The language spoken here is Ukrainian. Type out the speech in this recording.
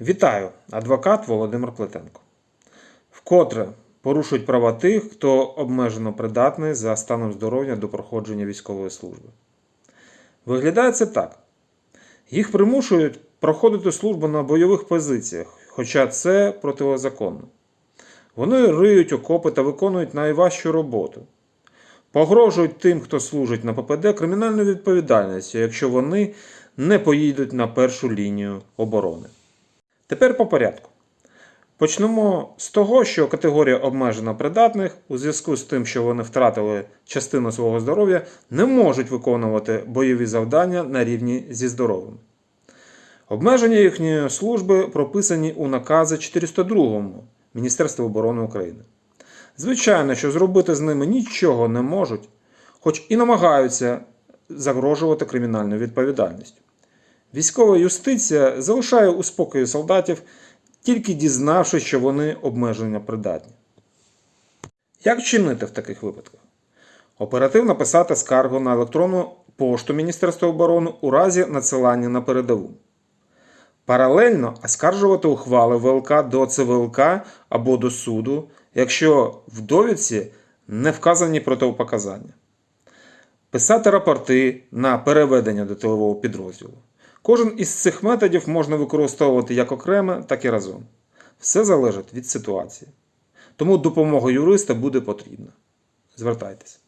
Вітаю, адвокат Володимир Плетенко. Вкотре порушують права тих, хто обмежено придатний за станом здоров'я до проходження військової служби. Виглядає це так: їх примушують проходити службу на бойових позиціях, хоча це протизаконно. Вони риють окопи та виконують найважчу роботу. Погрожують тим, хто служить на ППД, кримінальною відповідальністю, якщо вони не поїдуть на першу лінію оборони. Тепер по порядку. Почнемо з того, що категорія обмежено придатних у зв'язку з тим, що вони втратили частину свого здоров'я, не можуть виконувати бойові завдання на рівні зі здоровими. Обмеження їхньої служби прописані у наказі 402 Міністерства оборони України. Звичайно, що зробити з ними нічого не можуть, хоч і намагаються загрожувати кримінальною відповідальністю. Військова юстиція залишає у спокої солдатів, тільки дізнавшись, що вони обмеження придатні. Як чинити в таких випадках? Оперативно писати скаргу на електронну пошту Міністерства оборони у разі надсилання на передову. Паралельно оскаржувати ухвали ВЛК до ЦВЛК або до суду, якщо в довідці не вказані протипоказання. Писати рапорти на переведення до тилового підрозділу. Кожен із цих методів можна використовувати як окремо, так і разом. Все залежить від ситуації. Тому допомога юриста буде потрібна. Звертайтеся.